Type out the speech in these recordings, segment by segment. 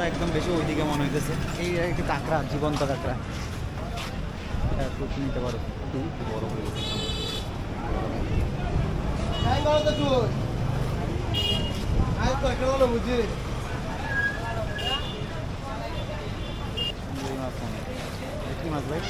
মাথাটা একদম বেশি ওইদিকে মনে হইতেছে। এই একটি কাঁকড়া জীবন্ত কাঁকড়া। নিতে পারো। বড় হয়ে কি মাছ ভাই।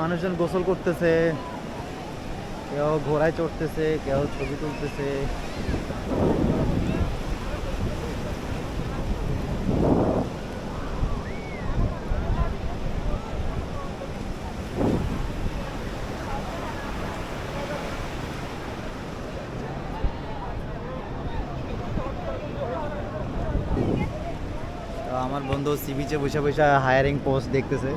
মানুষজন গোসল করতেছে, কেউ ঘোড়ায় চড়তেছে, কেউ ছবি তুলতেছে। আমার বন্ধু সি বিচে বসে বসে হায়ারিং পোস্ট দেখতেছে।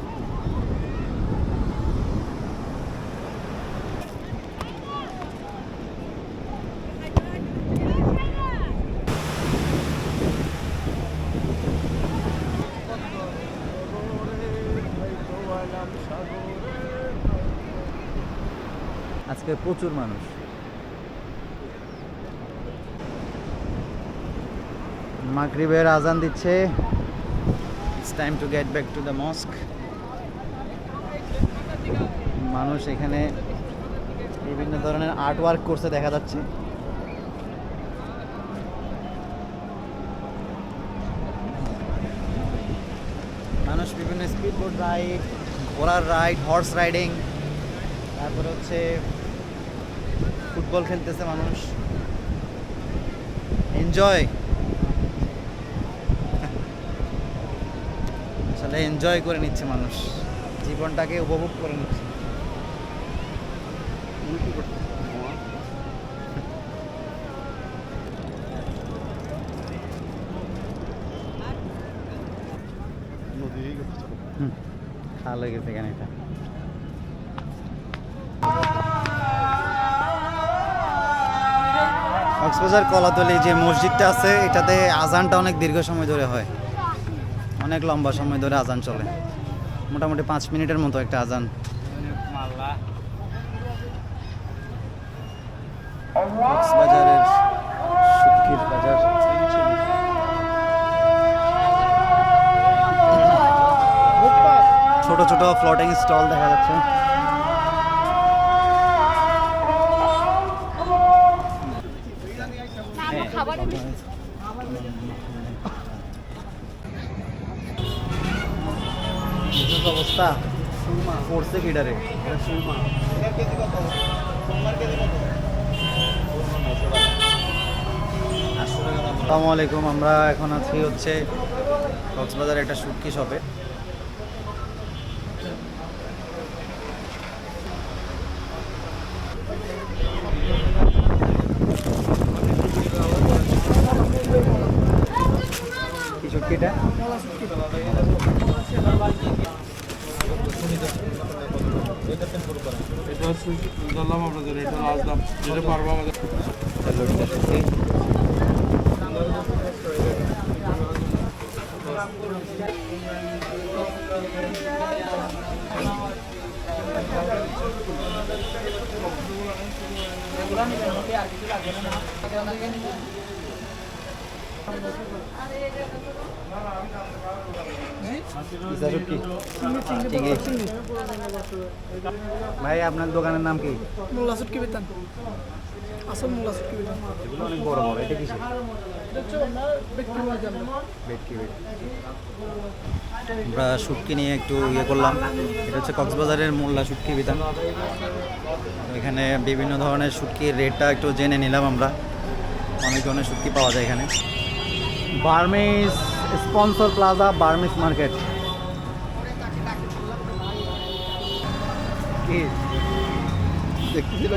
প্রচুর মানুষ। মাগরিবের আজান দিচ্ছে। It's time to get back to the mosque মানুষ এখানে বিভিন্ন ধরনের আর্ট ওয়ার্ক করছে দেখা যাচ্ছে। মানুষ বিভিন্ন স্পিড বোট রাইড ঘোড়ার রাইড হর্স রাইডিং তারপরে হচ্ছে ফুটবল খেলতেছে মানুষ। এনজয় আসলে এনজয় করে নিচ্ছে মানুষ। জীবনটাকে উপভোগ করে নিচ্ছে। খাল হয়ে গেছে এখানে এটা কক্সবাজার কলাতলি যে মসজিদটা আছে, এটাতে আজানটা অনেক দীর্ঘ সময় ধরে হয়। অনেক লম্বা সময় ধরে আজান চলে। মোটামুটি পাঁচ মিনিটের মতো একটা আজান। ছোট ছোট ফ্লোটিং স্টল দেখা যাচ্ছে। অবস্থা? পড়ছে কিডারে? আসসালামু আলাইকুম আমরা এখন আছি হচ্ছে কক্সবাজার একটা শুটকি শপে। ఇద్దరు ఇద్దరులో మా బ్రదర్ ఇద్దరు రాద్దాం ఇద్దరు పర్వాలేదు Gracias. ভাই আপনার দোকানের নাম কি? মোল্লা সুটকি বেতান। আসল মোল্লা সুটকি বেতান। এগুলো অনেক বড় বড় এটা কিসে আমরা শুটকি নিয়ে একটু ইয়ে করলাম। এটা হচ্ছে কক্সবাজারের মোল্লা শুটকি বিতান। এখানে বিভিন্ন ধরনের শুটকির রেটটা একটু জেনে নিলাম আমরা। অনেক ধরনের শুটকি পাওয়া যায় এখানে। Burmese sponsor plaza Burmese market কি দেখতেছিল